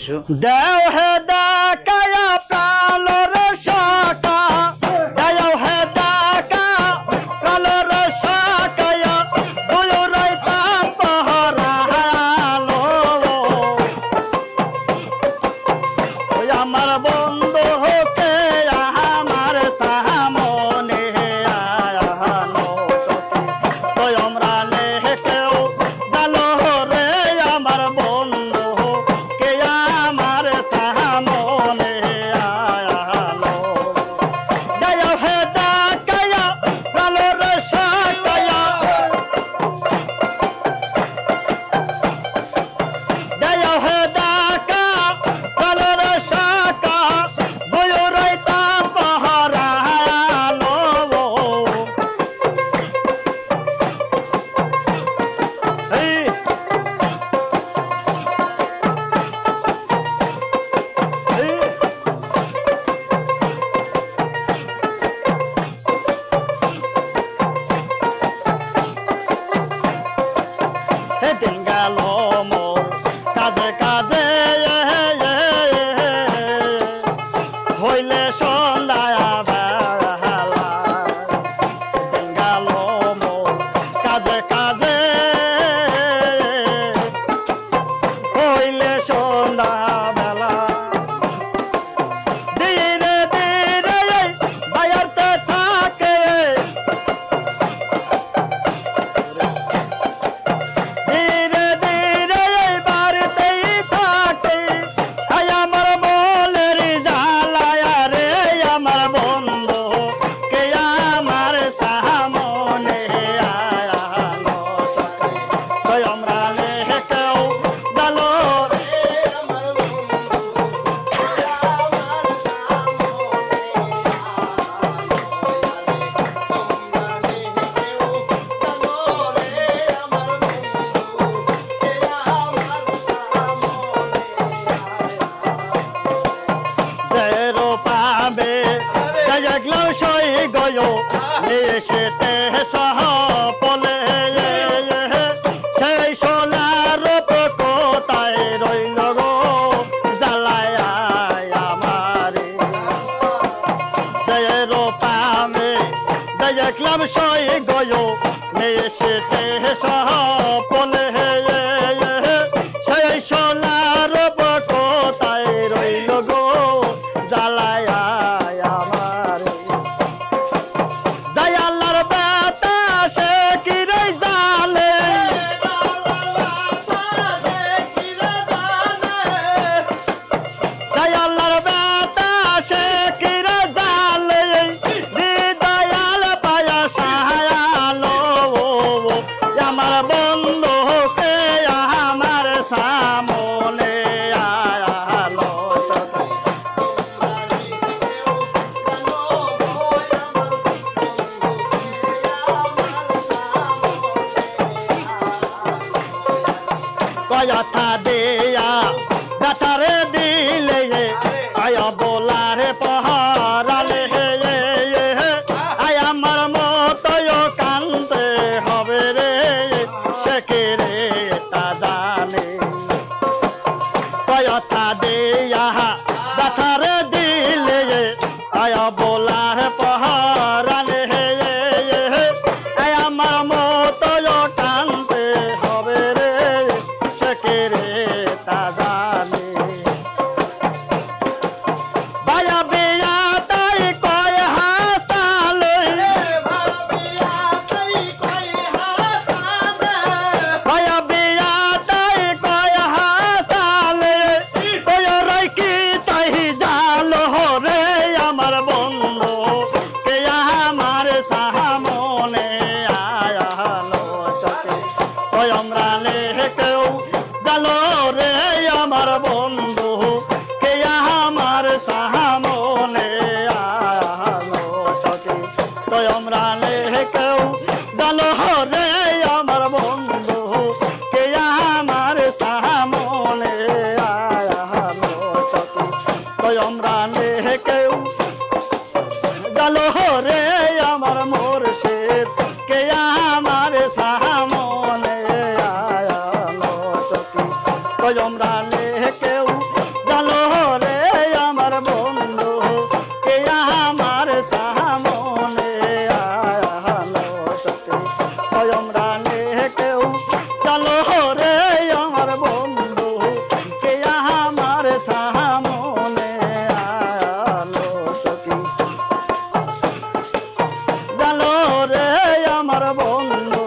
এসো দেও হে দা কায়া পালরে মেঘলার সই গয়। এসেতে সহাপ আয়াতা দেয়া। দাতারে দিলে আয়া বোলারে পাহারালে হে আয়া আমার মতয় কান্দে হবে রে সেকে রে তা জানে। কয়তা দেয়া দাতারে বন্ধু, কে আমার সাহা মনে আলো সখী। তয় আমরা কেউ জানো হরে আমার বন্ধু, কে আমার সাহা মনে তয় আমরা কেউ জানো হরে আমার মোর কে আমার সাহা মনে তয় আমরা কেউ জানো রে আমার বন্ধু এ আমার সামনে স্বয়ং রানে কেউ জানো রে আমার বন্ধু এ আমার সামনে আলো সখী জানো রে আমার বন্ধু